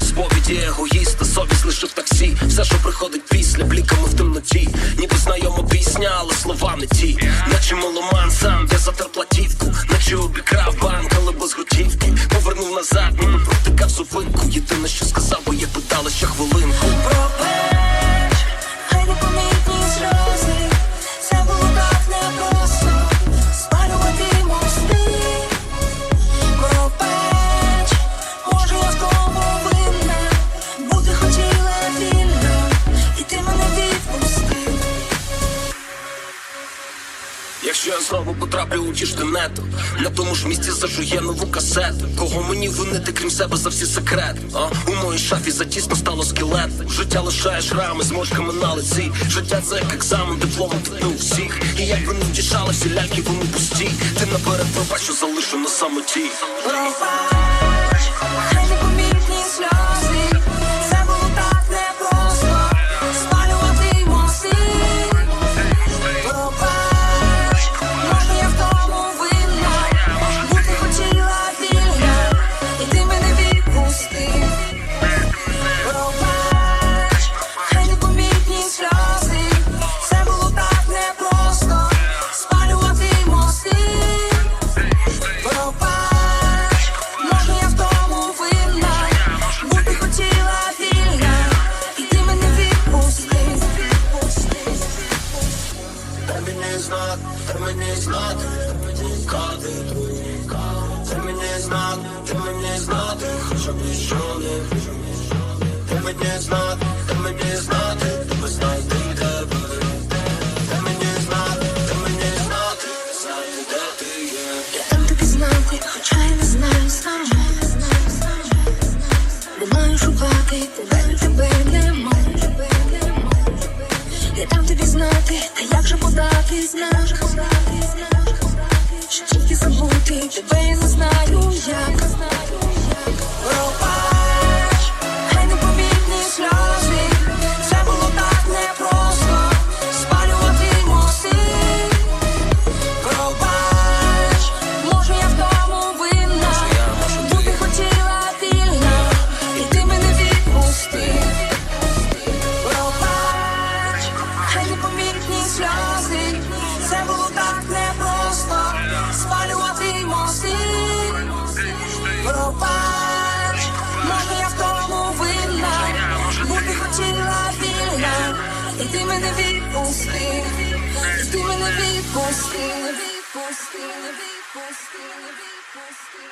справді егоїста, совість лише в таксі. Все, що приходить після, бліками в темноті. Ніби знайома пісня, але слова не ті. Наче меломан сам, де затер платівку, наче обікрав банк, Якщо я знову потраплю у ті штанету На тому ж місці зажує нову касету. Кого мені винити, крім себе за всі секрети? А? У моїй шафі затісно стало скелет. Життя лишає шрами з мошками на лиці. Життя це як екзамен, диплом у всіх. І як би не втішали всі ляльки, вони пусті. Ти наперед пробач, що залишу на самоті Дай мені знак, дай мені знати, кати Дай мені знак, дай мені знати, хоча б що не Дай мені знак, дай мені знати, тебе знайти тебе Дай мені знак, дай мені знати, знати, де ти є. Я дам тобі знати, хоча я не знаю сама. Не маю шукати, тебе Я дам тобі знати, та як же подати знак. Що ти мене відпустив, і ти мене відпустив, відпустив, відпустив, відпустив.